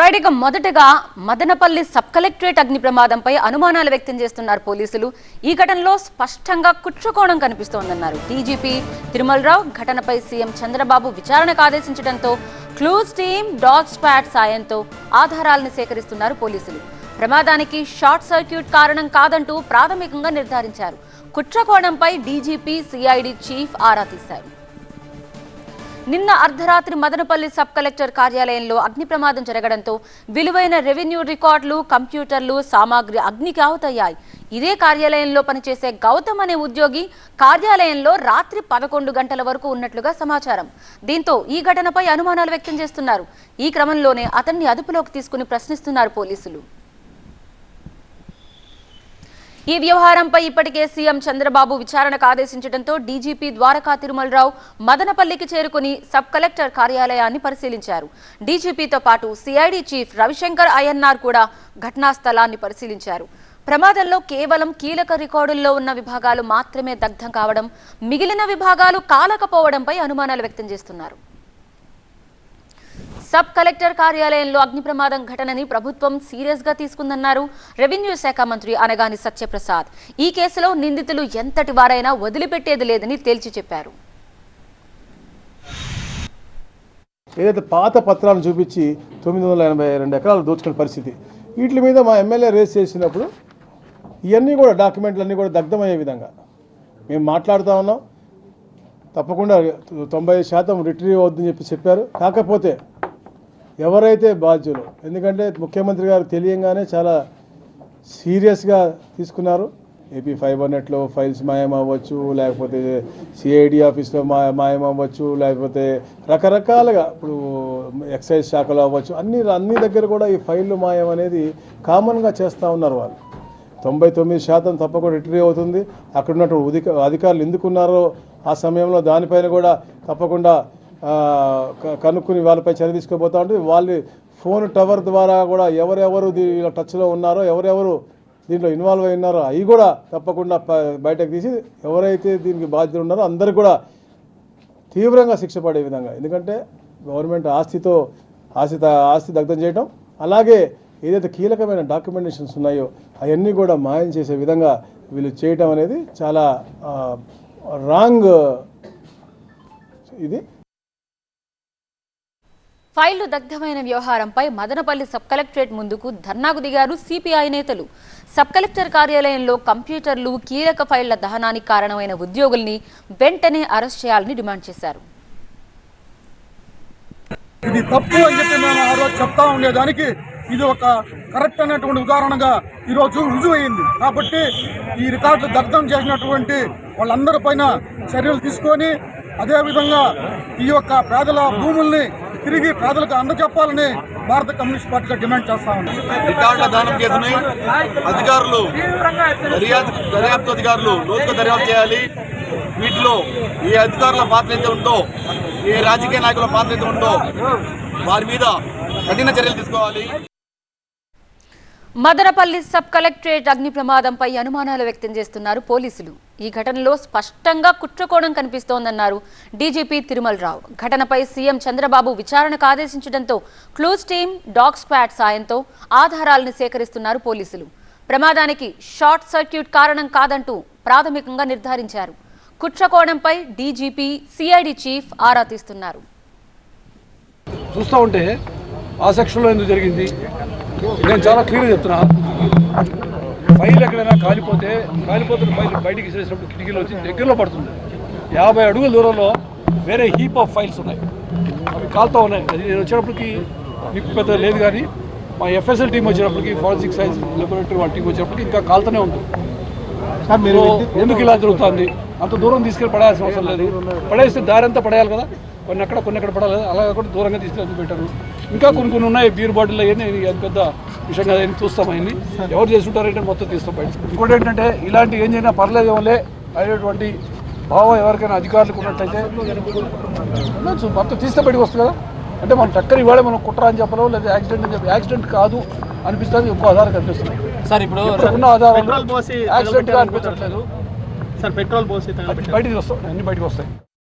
Right ఇక మొదటగా Madanapalle sub collectorate అగ్ని ప్రమాదంపై అనుమానాలు వ్యక్తం చేస్తున్నారు పోలీసులు. ఈ ఘటనలో స్పష్టంగా కుట్రకోణం కనిపిస్తోందన్నారు. డీజీపీ తిరుమలరావు ఘటనపై సీఎం చంద్రబాబు విచారణకు ఆదేశించడంతో క్లూజ్ టీమ్ డాగ్ స్పాట్ సాయంతో ఆధారాలను సేకరిస్తున్నారు పోలీసులు. ప్రమాదానికి షార్ట్ సర్క్యూట్ కారణం కాదంటూ ప్రాథమికంగా నిర్ధారించారు. కుట్రకోణంపై డీజీపీ సిఐడి చీఫ్ ఆరా తీశారు. నిన్న అర్ధరాత్రి మదనపల్లి సబ్ కలెక్టర్ కార్యాలయంలో అగ్ని ప్రమాదం జరగడంతో విలువైన రెవెన్యూ రికార్డులు కంప్యూటర్లు సామాగ్రి అగ్నికి ఆహుతయ్యాయి ఇదే కార్యాలయంలో పనిచేసే గౌతమ్ అనే ఉద్యోగి కార్యాలయంలో రాత్రి పదకొండు గంటల వరకు ఉన్నట్లుగా సమాచారం. దీంతో ఈ ఘటనపై అనుమానాలు వ్యక్తం చేస్తున్నారు. ఈ క్రమంలోనే అతన్ని అదుపులోకి తీసుకుని ప్రశ్నిస్తున్నారు పోలీసులు. ఈ వ్యవహారంపై ఇప్పటికే సీఎం చంద్రబాబు విచారణకు ఆదేశించడంతో డీజీపీ ద్వారకా తిరుమలరావు మదనపల్లికి చేరుకుని సబ్ కలెక్టర్ కార్యాలయాన్ని పరిశీలించారు. డీజీపీతో పాటు సిఐడి చీఫ్ రవిశంకర్ అయ్యన్నార్ కూడా ఘటనా స్థలాన్ని పరిశీలించారు. ప్రమాదంలో కేవలం కీలక రికార్డుల్లో ఉన్న విభాగాలు మాత్రమే దగ్ధం కావడం మిగిలిన విభాగాలు కాలకపోవడంపై అనుమానాలు వ్యక్తం చేస్తున్నారు. సబ్ కలెక్టర్ కార్యాలయంలో అగ్ని ప్రమాదం ఘటనని ప్రభుత్వం సీరియస్గా తీసుకుందన్నారు. రెవెన్యూ శాఖ మంత్రి అనగాని సత్యప్రసాద్. ఈ కేసులో నిందితులు ఎంతటి వారైనా వదిలిపెట్టేది లేదని తేల్చి చెప్పారు. ఏదైతే పాత పత్రాలను చూపించి తొమ్మిది వందల ఎనభై రెండు ఎకరాలు దోచుకునే పరిస్థితి వీటి మీద మా ఎమ్మెల్యే రేస్ చేసినప్పుడు ఇవన్నీ కూడా డాక్యుమెంట్లు అన్నీ కూడా దగ్ధమయ్యే విధంగా మేము మాట్లాడుతూ ఉన్నాం. తప్పకుండా తొంభై శాతం రిట్రీవ్ అవుద్దని చెప్పి చెప్పారు. కాకపోతే ఎవరైతే బాధ్యులు ఎందుకంటే ముఖ్యమంత్రి గారు తెలియంగానే చాలా సీరియస్గా తీసుకున్నారు. ఏపీ ఫైబర్ నెట్లో ఫైల్స్ మాయం అవ్వచ్చు లేకపోతే సిఐడి ఆఫీస్లో మా మాయం అవ్వచ్చు లేకపోతే రకరకాలుగా ఇప్పుడు ఎక్సైజ్ శాఖలో అవ్వచ్చు అన్ని అన్ని దగ్గర కూడా ఈ ఫైళ్ళు మాయం అనేది కామన్గా చేస్తూ ఉన్నారు వాళ్ళు. తొంభై తొమ్మిది శాతం తప్పకుండా రిట్రీవ్ అవుతుంది. అక్కడ ఉన్నటువంటి అధికారులు ఎందుకున్నారో ఆ సమయంలో దానిపైన కూడా తప్పకుండా కనుక్కుని వాళ్ళపై చర్య తీసుకోబోతా ఉంటుంది వాళ్ళు ఫోన్ టవర్ ద్వారా కూడా ఎవరెవరు దీని టచ్లో ఉన్నారో ఎవరెవరు దీంట్లో ఇన్వాల్వ్ అయి ఉన్నారో అవి కూడా తప్పకుండా బయటకు తీసి ఎవరైతే దీనికి బాధ్యత ఉన్నారో అందరు కూడా తీవ్రంగా శిక్ష పడే విధంగా. ఎందుకంటే గవర్నమెంట్ ఆస్తితో ఆస్తి ఆస్తి దగ్ధం చేయటం అలాగే ఏదైతే కీలకమైన డాక్యుమెంటేషన్స్ ఉన్నాయో అవన్నీ కూడా మాయం చేసే విధంగా వీళ్ళు చేయటం అనేది చాలా రాంగ్ ఇది. ఫైళ్ళు దగ్ధమైన వ్యవహారంపై మదనపల్లి సబ్ కలెక్టరేట్ ముందుకు ధర్నాకు దిగారు సిపిఐ నేతలు. సబ్ కలెక్టర్ కార్యాలయంలో కంప్యూటర్లు కీలక ఫైళ్ళ దహనానికి కారణమైన ఉద్యోగుల్ని వెంటనే అరెస్ట్ చేయాలని డిమాండ్ చేశారు. ఇది తప్పు అని చెప్పి మేము ఆ రోజు చెప్తా ఉండేదానికి ఇది ఒక కరెక్ట్ అనేటువంటి ఉదాహరణగా ఈరోజు రుజువైంది. కాబట్టి ఈ రికార్డులు దగ్ధం చేసినటువంటి వాళ్ళందరి పైన చర్యలు తీసుకొని అదేవిధంగా ఈ యొక్క పేదల భూముల్ని తిరిగి పేదలకు అందచెప్పాలని భారత కమ్యూనిస్ట్ పార్టీగా డిమాండ్ చేస్తా ఉన్నాం. రికార్డుల దానం కేసుని అధికారులు దర్యాప్తు అధికారులు లోతుగా దర్యాప్తు చేయాలి. వీటిలో ఏ అధికారుల పాత్ర అయితే ఉందో ఏ రాజకీయ నాయకుల పాత్ర అయితే ఉందో వారి మీద కఠిన చర్యలు తీసుకోవాలి. మదనపల్లి సబ్ కలెక్టరేట్ అగ్ని ప్రమాదంపై అనుమానాలు వ్యక్తం చేస్తున్నారు పోలీసులు. ఈ ఘటనలో స్పష్టంగా కుట్రకోణం కనిపిస్తోందన్నారు డీజీపీ తిరుమలరావు. ఘటనపై సీఎం చంద్రబాబు విచారణకు ఆదేశించడంతో క్లూజ్ టీమ్ డాగ్ స్క్వాడ్ సాయంతో ఆధారాలను సేకరిస్తున్నారు పోలీసులు. ప్రమాదానికి షార్ట్ సర్క్యూట్ కారణం కాదంటూ ప్రాథమికంగా నిర్ధారించారు. కుట్రకోణంపై డీజీపీ సిఐడి చీఫ్ ఆరా తీస్తున్నారు. చూస్తూ ఉంటే ఆ సెక్షన్లో ఎందుకు జరిగింది? నేను చాలా క్లియర్గా చెప్తున్నా. ఫైల్ ఎక్కడైనా కాలిపోతే కాలిపోతున్న ఫైల్ బయటికి చేసినప్పుడు కిటికీలో వచ్చి దగ్గరలో పడుతుంది. యాభై అడుగుల దూరంలో వేరే హీప్ ఆఫ్ ఫైల్స్ ఉన్నాయి. అవి కాలుతూ ఉన్నాయి. అది నేను వచ్చేటప్పటికి మీకు పెద్ద లేదు కానీ మా ఎఫ్ఎస్ఎల్ టీం వచ్చేటప్పటికి ఫారెన్సిక్ సైన్స్ లెబొరేటరీ వాళ్ళ టీం వచ్చేటప్పటికి ఇంకా కాలుతూనే ఉంది సో ఎందుకు ఇలా జరుగుతుంది? అంత దూరం తీసుకెళ్ళి పడాల్సిన అవసరం లేదు. పడేస్తే దారి అంతా పడేయాలి కదా. కొన్ని అక్కడ కొన్ని అక్కడ పడాలి కదా. అలా కూడా దూరంగా తీసుకెళ్ళి పెట్టారు. ఇంకా కొన్ని కొన్ని ఉన్నాయి బీర్ బాటిల్ అవన్నీ అది పెద్ద విషయం కదా అని చూస్తాం అవన్నీ. ఎవరు చేస్తుంటారంటే మొత్తం తీస్తాం బయట ఇంకోటి ఏంటంటే ఇలాంటి ఏం చేసినా పర్లేదు అనేటువంటి భావం ఎవరికైనా అధికారులకు ఉన్నట్టయితే. మొత్తం తీస్తే బయటకు వస్తుంది కదా. అంటే మనం టక్కర్ ఇవాళే మనం కుట్ర అని చెప్పలేము లేదా యాక్సిడెంట్ అని చెప్పి యాక్సిడెంట్ కాదు అనిపిస్తుంది ఇంకో ఆధారం కనిపిస్తుంది. సార్ ఇప్పుడు ఉన్న ఆధారాలు పెట్రోల్ పోసి యాక్సిడెంట్గా తగలబెట్టారు అనిపించట్లేదు. సార్ పెట్రోల్ పోసి బయటికి వస్తాయి అన్ని బయటకు వస్తాయి.